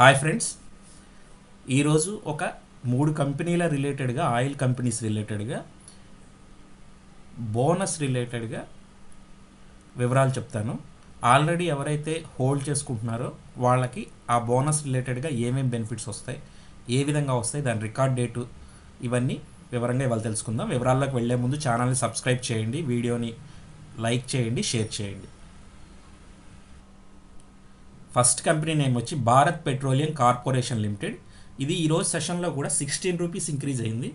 Hi friends. ఈరోజు ఒక మూడు కంపెనీల రిలేటెడ్గా ఆయిల్ కంపెనీస్ రిలేటెడ్గా బోనస్ రిలేటెడ్గా వివరాలు చెప్తాను. ఆల్రెడీ ఎవరైతే హోల్డ్ చేసుకుంటున్నారో వాళ్ళకి ఆ బోనస్ రిలేటెడ్గా ఏమేమి బెనిఫిట్స్ వస్తాయి ఏ విధంగా వస్తాయి దాని రికార్డ్ డేటు ఇవన్నీ వివరంగా ఇవాళ తెలుసుకుందాం. వివరాల్లోకి వెళ్ళే ముందు ఛానల్ని సబ్స్క్రైబ్ చేయండి వీడియోని లైక్ చేయండి షేర్ చేయండి. ఫస్ట్ కంపెనీ నేమ్ వచ్చి భారత్ పెట్రోలియం కార్పొరేషన్ లిమిటెడ్. ఇది ఈరోజు సెషన్లో కూడా సిక్స్టీన్ రూపీస్ ఇంక్రీజ్ అయింది.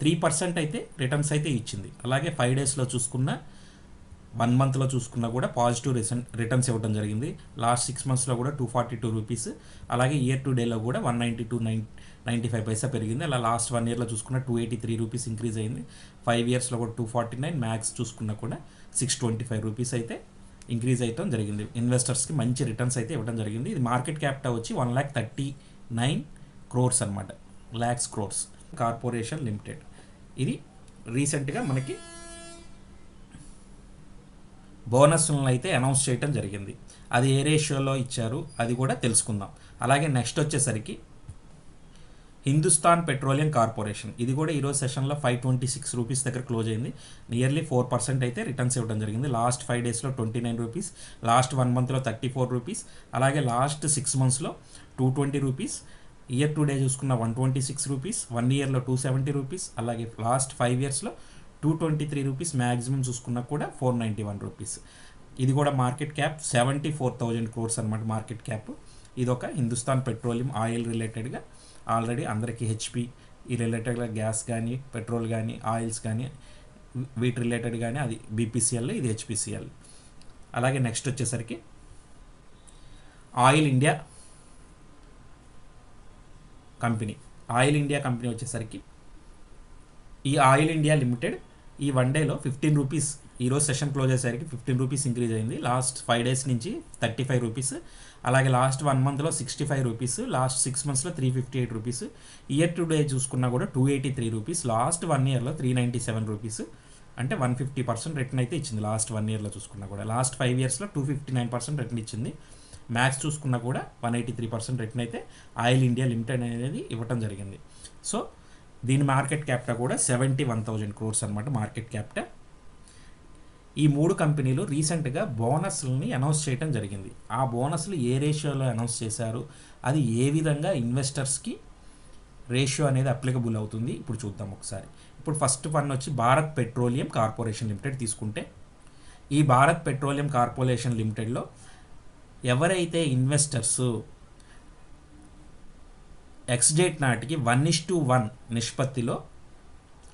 త్రీ పర్సెంట్ అయితే రిటర్న్స్ అయితే ఇచ్చింది. అలాగే ఫైవ్ డేస్లో చూసుకున్న వన్ మంత్లో చూసుకున్నా కూడా పాజిటివ్ రిసన్ రిటర్న్స్ ఇవ్వడం జరిగింది. లాస్ట్ సిక్స్ మంత్స్లో కూడా టూ ఫార్టీ టూ రూపీస్ అలాగే ఇయర్ టు డేలో కూడా one ninety two nine ninety five paisa పెరిగింది. అలా లాస్ట్ వన్ ఇయర్లో చూసుకున్న two eighty three rupees increase అయింది. ఫైవ్ ఇయర్స్లో కూడా టూ ఫార్టీ నైన్ మ్యాక్స్ చూసుకున్నా కూడా సిక్స్ ట్వంటీ ఫైవ్ రూపీస్ అయితే ఇంక్రీజ్ అవుతాం జరిగింది. ఇన్వెస్టర్స్కి మంచి రిటర్న్స్ అయితే ఇవ్వడం జరిగింది. ఇది మార్కెట్ క్యాపిటల్ వచ్చి one lakh thirty nine crores అనమాట ల్యాక్స్ క్రోర్స్. Corporation limited. ఇది రీసెంట్గా మనకి బోనస్లను అయితే అనౌన్స్ చేయడం జరిగింది. అది ఏ రేషియోలో ఇచ్చారు అది కూడా తెలుసుకుందాం. అలాగే నెక్స్ట్ వచ్చేసరికి హిందుస్థాన్ పెట్రోలియం కార్పొరేషన్. ఇది కూడా ఈరోజు సెషన్లో ఫైవ్ ట్వంటీ సిక్స్ రూపీస్ దగ్గర క్లోజ్ అయింది. నియర్లీ ఫోర్ పర్సెంట్ అయితే రిటర్న్స్ ఇవ్వడం జరిగింది. లాస్ట్ ఫైవ్ డేస్లో twenty nine rupees last one మంత్లో థర్టీ ఫోర్ రూపీస్ అలాగే లాస్ట్ సిక్స్ మంత్స్లో two twenty rupees year to day చూసుకున్న one twenty six rupees one ఇయర్లో టూ సెవెంటీ రూపీస్ అలాగే లాస్ట్ ఫైవ్ ఇయర్స్లో two twenty three rupees maximum చూసుకున్నా కూడా four ninety one rupees ఇది కూడా market cap seventy four thousand crores అనమాట market cap ఇది ఒక హిందుస్థాన్ పెట్రోలియం ఆయిల్ రిలేటెడ్గా ఆల్రెడీ అందరికీ హెచ్పి ఈ రిలేటెడ్గా గ్యాస్ కానీ పెట్రోల్ కానీ ఆయిల్స్ కానీ వీటి రిలేటెడ్ కానీ అది బీపీసీఎల్ ఇది హెచ్పిసిఎల్. అలాగే నెక్స్ట్ వచ్చేసరికి oil India company. Oil India company వచ్చేసరికి ఈ ఆయిల్ ఇండియా లిమిటెడ్ ఈ వన్ డేలో ఫిఫ్టీన్ రూపీస్ ఈరోజు సెషన్ క్లోజ్ అయ్యేసరికి ఫిఫ్టీన్ రూపీస్ ఇంక్రీజ్ అయింది. లాస్ట్ ఫైవ్ డేస్ నుంచి థర్టీ ఫైవ్ రూపీస్ అలాగే లాస్ట్ వన్ మంత్లో sixty five rupees last six మంత్స్లో three fifty eight rupees year to day చూసుకున్నా కూడా two eighty three rupees last one ఇయర్లో three ninety seven rupees అంటే one fifty percent return అయితే ఇచ్చింది last one ఇయర్లో చూసుకున్నా కూడా. లాస్ట్ ఫైవ్ ఇయర్స్లో two fifty nine percent return ఇచ్చింది. మ్యాక్స్ చూసుకున్నా కూడా one eighty three percent return అయితే ఆయిల్ ఇండియా లిమిటెడ్ అనేది ఇవ్వటం జరిగింది. సో దీని మార్కెట్ క్యాప్ట కూడా సెవెంటీ వన్ థౌజండ్ క్రోర్స్ అనమాట మార్కెట్ క్యాప్ట ఈ మూడు కంపెనీలు రీసెంట్గా బోనస్లని అనౌన్స్ చేయడం జరిగింది. ఆ బోనస్లు ఏ రేషియోలో అనౌన్స్ చేశారు? అది ఏ విధంగా ఇన్వెస్టర్స్కి రేషియో అనేది అప్లికబుల్ అవుతుంది? ఇప్పుడు చూద్దాం ఒకసారి. ఇప్పుడు ఫస్ట్ వన్ వచ్చి భారత్ పెట్రోలియం కార్పొరేషన్ లిమిటెడ్ తీసుకుంటే ఈ భారత్ పెట్రోలియం కార్పొరేషన్ లిమిటెడ్లో ఎవరైతే ఇన్వెస్టర్స్ ఎక్స్ డేట్ నాటికి వన్ ఇస్ టు వన్ నిష్పత్తిలో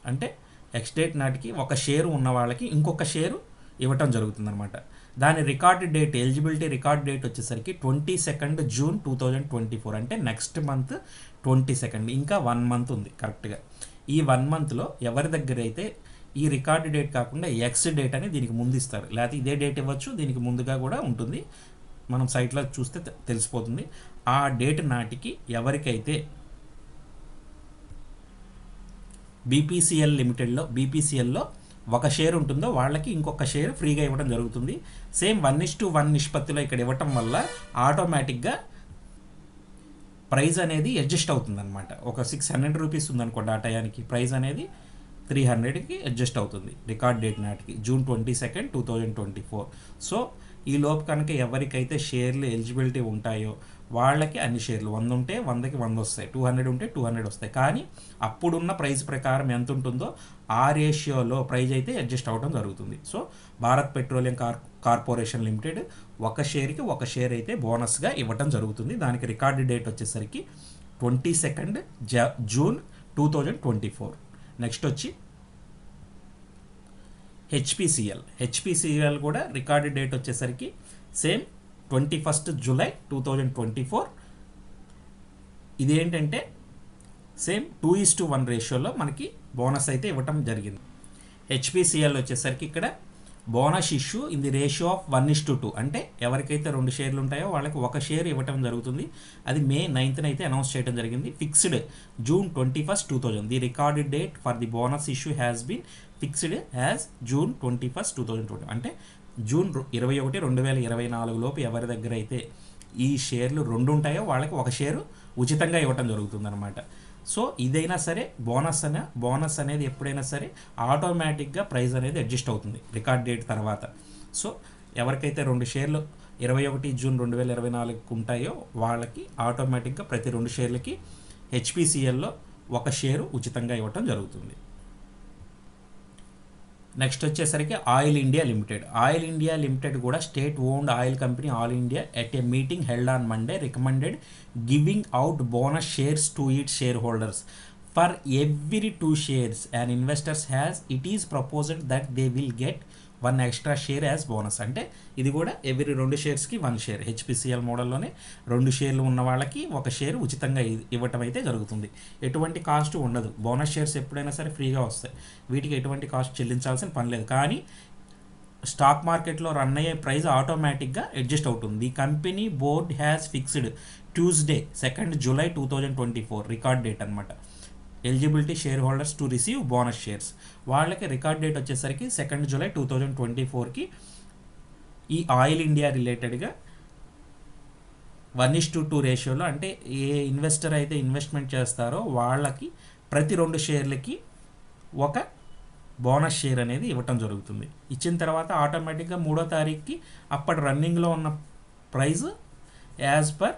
అంటే ఎక్స్ డేట్ నాటికి ఒక షేరు ఉన్న వాళ్ళకి ఇంకొక షేరు ఇవ్వటం జరుగుతుందన్నమాట. దాని record date eligibility record date వచ్చేసరికి twenty second June two thousand twenty four అంటే నెక్స్ట్ మంత్ ట్వంటీ సెకండ్ ఇంకా వన్ మంత్ ఉంది కరెక్ట్గా ఈ వన్ మంత్లో ఎవరి దగ్గర అయితే ఈ రికార్డ్ డేట్ కాకుండా ఎక్స్ డేట్ అని దీనికి ముందు ఇస్తారు. లేకపోతే ఇదే డేట్ ఇవ్వచ్చు దీనికి ముందుగా కూడా ఉంటుంది. మనం సైట్లో చూస్తే తె- తెలిసిపోతుంది. ఆ డేట్ నాటికి ఎవరికైతే బీపీసీఎల్ లిమిటెడ్లో బీపీసీఎల్లో ఒక షేర్ ఉంటుందో వాళ్ళకి ఇంకొక షేర్ ఫ్రీగా ఇవ్వడం జరుగుతుంది. Same one is to one నిష్పత్తిలో ఇక్కడ ఇవ్వటం వల్ల ఆటోమేటిక్గా ప్రైస్ అనేది అడ్జస్ట్ అవుతుందన్నమాట. ఒక సిక్స్ హండ్రెడ్ రూపీస్ ఉందనుకోండి ఆ టయానికి ప్రైజ్ అనేది త్రీ హండ్రెడ్కి అడ్జస్ట్ అవుతుంది. రికార్డ్ డేట్ నాటికి June twenty second two thousand twenty four. So ఈ లోపు కనుక ఎవరికైతే షేర్లు ఎలిజిబిలిటీ ఉంటాయో వాళ్ళకి అన్ని షేర్లు. వంద ఉంటే వందకి వంద వస్తాయి టూ హండ్రెడ్ ఉంటే టూ హండ్రెడ్ వస్తాయి. కానీ అప్పుడున్న ప్రైస్ ప్రకారం ఎంత ఉంటుందో ఆ రేషియోలో ప్రైస్ అయితే అడ్జస్ట్ అవ్వడం జరుగుతుంది. So Bharat petroleum cor corporation limited ఒక షేర్కి ఒక షేర్ అయితే బోనస్గా ఇవ్వటం జరుగుతుంది. దానికి రికార్డు డేట్ వచ్చేసరికి ట్వంటీ సెకండ్ జ June two thousand twenty four. Next వచ్చి హెచ్పిసిఎల్. హెచ్పిసిఎల్ కూడా రికార్డు డేట్ వచ్చేసరికి same twenty first July two thousand twenty four. ఇదేంటంటే same two is to one రేషియోలో మనకి బోనస్ అయితే ఇవ్వటం జరిగింది. హెచ్పిసిఎల్ వచ్చేసరికి ఇక్కడ bonus issue in the ratio of one is to two. అంటే ఎవరికైతే రెండు షేర్లు ఉంటాయో వాళ్ళకి ఒక షేర్ ఇవ్వటం జరుగుతుంది. అది మే నైన్త్న అయితే అనౌన్స్ చేయడం జరిగింది. Fixed June twenty first two thousand. The recorded date for the bonus issue has been fixed as June twenty first two thousand twenty. అంటే జూన్ ఇరవై ఒకటి రెండు వేల ఇరవై నాలుగు లోపు ఎవరి దగ్గర అయితే ఈ షేర్లు రెండు ఉంటాయో వాళ్ళకి ఒక షేరు ఉచితంగా ఇవ్వటం జరుగుతుందన్నమాట. సో ఇదైనా సరే బోనస్ అనే బోనస్ అనేది ఎప్పుడైనా సరే ఆటోమేటిక్గా ప్రైస్ అనేది అడ్జస్ట్ అవుతుంది రికార్డ్ డేట్ తర్వాత. సో ఎవరికైతే రెండు షేర్లు ఇరవై ఒకటి జూన్ రెండు వేల ఇరవై నాలుగుకి ఉంటాయో వాళ్ళకి ఆటోమేటిక్గా ప్రతి రెండు షేర్లకి హెచ్పిసిఎల్లో ఒక షేరు ఉచితంగా ఇవ్వటం జరుగుతుంది. నెక్స్ట్ వచ్చేసరికి oil India limited. Oil India limited కూడా state owned oil company all India at a meeting held on Monday recommended giving out bonus shares to it shareholders. For every two shares and investors has it is proposed that they will get one extra share as bonus. అంటే ఇది కూడా every రెండు షేర్స్కి one share. HPCL మోడల్లోనే రెండు షేర్లు ఉన్న వాళ్ళకి ఒక షేర్ ఉచితంగా ఇవ్వటం అయితే జరుగుతుంది. ఎటువంటి కాస్ట్ ఉండదు. బోనస్ షేర్స్ ఎప్పుడైనా సరే ఫ్రీగా వస్తాయి. వీటికి ఎటువంటి కాస్ట్ చెల్లించాల్సిన పని లేదు. కానీ స్టాక్ మార్కెట్లో రన్ అయ్యే ప్రైస్ ఆటోమేటిక్గా అడ్జస్ట్ అవుతుంది. Company board has fixed Tuesday second July two thousand twenty four record date అనమాట eligibility shareholders to receive bonus shares వాళ్ళకి రికార్డ్ డేట్ వచ్చేసరికి second July two thousand twenty ఫోర్కి ఈ ఆయిల్ ఇండియా రిలేటెడ్గా one is to two రేషియోలో అంటే ఏ investor అయితే investment చేస్తారో వాళ్ళకి ప్రతి రెండు షేర్లకి ఒక బోనస్ షేర్ అనేది ఇవ్వటం జరుగుతుంది. ఇచ్చిన తర్వాత ఆటోమేటిక్గా మూడో తారీఖుకి అప్పటి రన్నింగ్లో ఉన్న price as per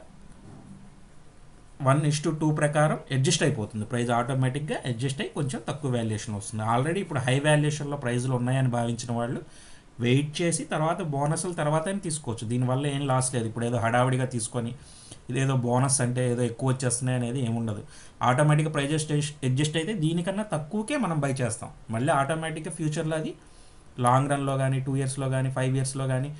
one is to two ప్రకారం అడ్జస్ట్ అయిపోతుంది. ప్రైస్ ఆటోమేటిక్గా అడ్జస్ట్ అయ్యి కొంచెం తక్కువ వాల్యుయేషన్ వస్తుంది. ఆల్రెడీ ఇప్పుడు హై వాల్యుయేషన్లో ప్రైజ్లు ఉన్నాయని భావించిన వాళ్ళు వెయిట్ చేసి తర్వాత బోనస్ల తర్వాత తీసుకోవచ్చు. దీనివల్ల ఏం లాస్ లేదు. ఇప్పుడు ఏదో హడావిడిగా తీసుకొని ఇదేదో బోనస్ అంటే ఏదో ఎక్కువ వచ్చేస్తున్నాయి అనేది ఏముండదు ఆటోమేటిక్గా ప్రైజ్ అడ్జస్ట్ అయితే దీనికన్నా తక్కువకే మనం బై చేస్తాం. మళ్ళీ ఆటోమేటిక్గా ఫ్యూచర్లో అది లాంగ్ రన్లో కానీ టూ ఇయర్స్లో కానీ ఫైవ్ ఇయర్స్లో కానీ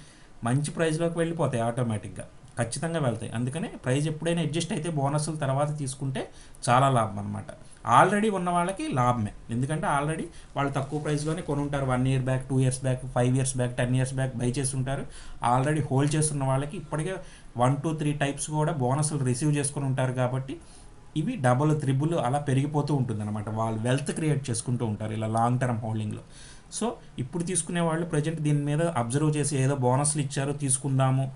మంచి ప్రైస్లోకి వెళ్ళిపోతాయి ఆటోమేటిక్గా ఖచ్చితంగా వెళ్తాయి. అందుకనే ప్రైజ్ ఎప్పుడైనా అడ్జస్ట్ అయితే బోనస్ల తర్వాత తీసుకుంటే చాలా లాభం అనమాట ఆల్రెడీ ఉన్న వాళ్ళకి లాభమే. ఎందుకంటే ఆల్రెడీ వాళ్ళు తక్కువ ప్రైస్లోనే కొనుంటారు. One year back two years back five years back ten years back buy చేసి ఉంటారు ఆల్రెడీ హోల్డ్ చేస్తున్న వాళ్ళకి ఇప్పటికే వన్ టూ త్రీ టైప్స్ కూడా బోనస్లు రిసీవ్ చేసుకుని ఉంటారు కాబట్టి ఇవి డబుల్ త్రిబుల్ అలా పెరిగిపోతూ ఉంటుంది అనమాట వాళ్ళు వెల్త్ క్రియేట్ చేసుకుంటూ ఉంటారు ఇలా లాంగ్ టర్మ్ హోల్డింగ్లో. సో ఇప్పుడు తీసుకునే వాళ్ళు ప్రజెంట్ దీని మీద అబ్జర్వ్ చేసి ఏదో బోనస్లు ఇచ్చారు తీసుకుందాము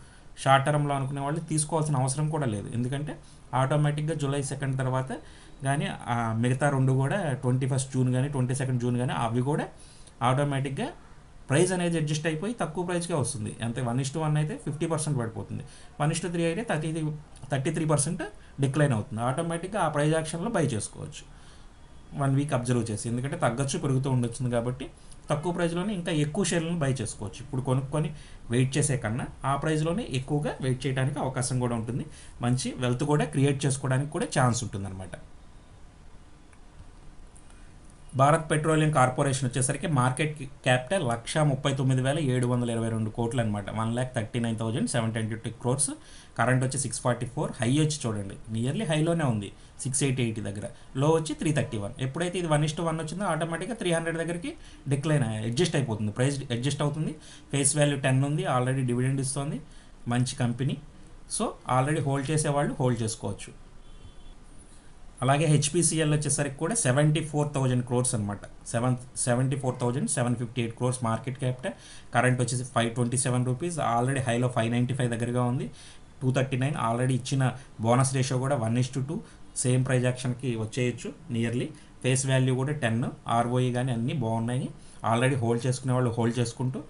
షార్ట్ టర్మ్లో అనుకునే వాళ్ళు తీసుకోవాల్సిన అవసరం కూడా లేదు. ఎందుకంటే ఆటోమేటిక్గా జూలై సెకండ్ తర్వాత కానీ ఆ మిగతా రెండు కూడా ట్వంటీ ఫస్ట్ జూన్ కానీ ట్వంటీ సెకండ్ జూన్ కానీ అవి కూడా ఆటోమేటిక్గా ప్రైస్ అనేది అడ్జస్ట్ అయిపోయి తక్కువ ప్రైస్కే వస్తుంది. అంతే వన్ ఇస్ వన్ అయితే ఫిఫ్టీ పర్సెంట్ పడిపోతుంది. వన్ ఇస్ త్రీ అయితే thirty three thirty three percent decline అవుతుంది. ఆటోమేటిక్గా ఆ ప్రైజ్ యాక్షన్లో బై చేసుకోవచ్చు. వన్ వీక్ అబ్జర్వ్ చేసి. ఎందుకంటే తగ్గచ్చు పెరుగుతూ ఉండొచ్చు కాబట్టి తక్కువ ప్రైస్లోనే ఇంకా ఎక్కువ షేర్లను బై చేసుకోవచ్చు. ఇప్పుడు కొనుక్కొని వెయిట్ చేసే కన్నా ఆ ప్రైస్లోనే ఎక్కువగా వెయిట్ చేయడానికి అవకాశం కూడా ఉంటుంది. మంచి వెల్త్ కూడా క్రియేట్ చేసుకోవడానికి కూడా ఛాన్స్ ఉంటుందన్నమాట. భారత్ పెట్రోలియం కార్పొరేషన్ వచ్చేసరికి మార్కెట్ క్యాపిటల్ లక్ష ముప్పై తొమ్మిది వేల ఏడు వందల ఇరవై రెండు కోట్లు అనమాట one lakh thirty nine thousand seven twenty two crores. Current వచ్చి సిక్స్ ఫార్టీ ఫోర్. హై వచ్చి చూడండి. నియర్లీ హైలోనే ఉంది. సిక్స్ ఎయిటీ ఎయిటీ దగ్గర. లో వచ్చి త్రీ థర్టీ వన్. ఎప్పుడైతే ఇది వన్ ఇస్ట్ వన్ వచ్చిందో ఆటోమేటిక్గా త్రీ హండ్రెడ్ దగ్గరికి డిక్లైన్ అడ్జస్ట్ అయిపోతుంది. ప్రైస్ అడ్జస్ట్ అవుతుంది. ఫేస్ వాల్యూ టెన్ ఉంది. ఆల్రెడీ డివిడెండ్ ఇస్తుంది. మంచి కంపెనీ. సో ఆల్రెడీ హోల్డ్ చేసేవాళ్ళు హోల్డ్ చేసుకోవచ్చు. అలాగే హెచ్పిసిఎల్ వచ్చేసరికి కూడా సెవెంటీ ఫోర్ థౌజండ్ క్రోర్స్ అనమాట seven seventy four thousand seven fifty eight crores market capital current వచ్చేసి five twenty seven rupees already హైలో ఫైవ్ నైంటీ ఫైవ్ దగ్గరగా ఉంది. టూ థర్టీ నైన్ ఆల్రెడీ ఇచ్చిన బోనస్ రేషియో కూడా one is to two same price యాక్షన్కి వచ్చేయచ్చు nearly face value కూడా ten ROE కానీ అన్నీ బాగున్నాయి. ఆల్రెడీ హోల్డ్ చేసుకునే వాళ్ళు హోల్డ్ చేసుకుంటూ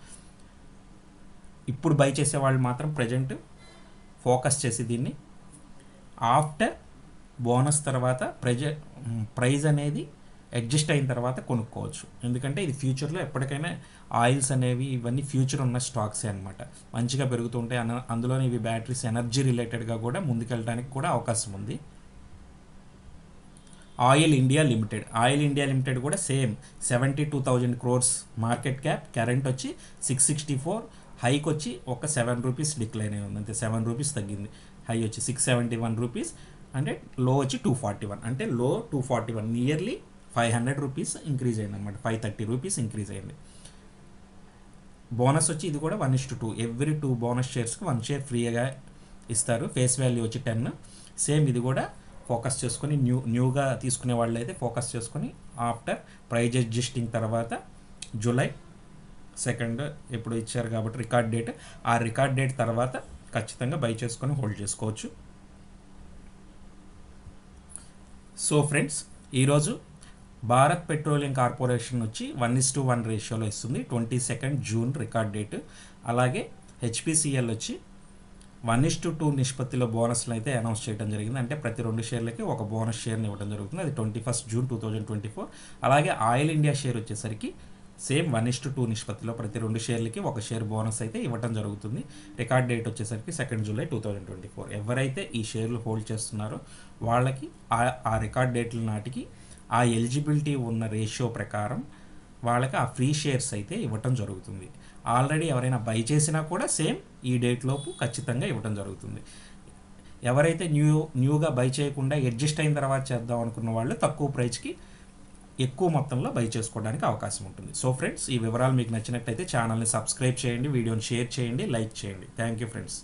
ఇప్పుడు బై చేసే వాళ్ళు మాత్రం ప్రజెంట్ ఫోకస్ చేసి దీన్ని. ఆఫ్టర్ బోనస్ తర్వాత ప్రైజ్ ప్రైజ్ అనేది అడ్జస్ట్ అయిన తర్వాత కొనుక్కోవచ్చు. ఎందుకంటే ఇది ఫ్యూచర్లో ఎప్పటికైనా ఆయిల్స్ అనేవి ఇవన్నీ ఫ్యూచర్ ఉన్న స్టాక్సే అనమాట మంచిగా పెరుగుతుంటాయి అన అందులోనే ఇవి బ్యాటరీస్ ఎనర్జీ రిలేటెడ్గా కూడా ముందుకెళ్ళడానికి కూడా అవకాశం ఉంది. Oil India limited. Oil India limited కూడా same seventy two thousand crores market cap current వచ్చి సిక్స్ సిక్స్టీ ఫోర్ హైక్ వచ్చి ఒక సెవెన్ రూపీస్ డిక్లైన్ అయి ఉంది అంతే సెవెన్ రూపీస్ తగ్గింది. హై వచ్చి సిక్స్ సెవెంటీ వన్ రూపీస్ అంటే లో వచ్చి టూ ఫార్టీ వన్ అంటే low two forty one nearly five hundred rupees increase అయింది అనమాట ఫైవ్ థర్టీ రూపీస్ ఇంక్రీజ్ అయింది. బోనస్ వచ్చి ఇది కూడా one is to two every two bonus షేర్స్కి one share ఫ్రీగా ఇస్తారు. ఫేస్ వాల్యూ వచ్చి టెన్ సేమ్ ఇది కూడా ఫోకస్ చేసుకొని న్యూ న్యూగా తీసుకునే వాళ్ళు అయితే ఫోకస్ చేసుకొని ఆఫ్టర్ ప్రైజ్ అడ్జస్టింగ్ తర్వాత జూలై సెకండ్ ఎప్పుడు ఇచ్చారు కాబట్టి రికార్డ్ డేట్ ఆ రికార్డ్ డేట్ తర్వాత ఖచ్చితంగా బై చేసుకొని హోల్డ్ చేసుకోవచ్చు. సో ఫ్రెండ్స్ ఈరోజు భారత్ పెట్రోలియం కార్పొరేషన్ వచ్చి వన్ ఇస్ టు వన్ రేషియోలో ఇస్తుంది. Twenty second June record date. అలాగే హెచ్పిసిఎల్ వచ్చి వన్ ఇస్ టు టూ నిష్పత్తిలో బోనస్లు అయితే అనౌన్స్ చేయడం జరిగింది. అంటే ప్రతి రెండు షేర్లకి ఒక బోనస్ షేర్ని ఇవ్వడం జరుగుతుంది. అది twenty first June two thousand twenty four. అలాగే ఆయిల్ ఇండియా షేర్ వచ్చేసరికి same one is to two నిష్పత్తిలో ప్రతి రెండు షేర్లకి ఒక షేర్ బోనస్ అయితే ఇవ్వడం జరుగుతుంది. రికార్డ్ డేట్ వచ్చేసరికి second July two thousand twenty four ఎవరైతే ఈ షేర్లు హోల్డ్ చేస్తున్నారో వాళ్ళకి ఆ ఆ రికార్డ్ డేట్ల నాటికి ఆ ఎలిజిబిలిటీ ఉన్న రేషియో ప్రకారం వాళ్ళకి ఆ ఫ్రీ షేర్స్ అయితే ఇవ్వటం జరుగుతుంది. ఆల్రెడీ ఎవరైనా బై చేసినా కూడా సేమ్ ఈ డేట్ లోపు ఖచ్చితంగా ఇవ్వటం జరుగుతుంది. ఎవరైతే న్యూ న్యూగా బై చేయకుండా అడ్జస్ట్ అయిన తర్వాత చేద్దాం అనుకున్న వాళ్ళు తక్కువ ప్రైస్కి ఎక్కువ మొత్తంలో బై చేసుకోవడానికి అవకాశం ఉంటుంది. సో ఫ్రెండ్స్ ఈ వివరాలు మీకు నచ్చినట్టయితే ఛానల్ని సబ్స్క్రైబ్ చేయండి వీడియోని షేర్ చేయండి లైక్ చేయండి. Thank you friends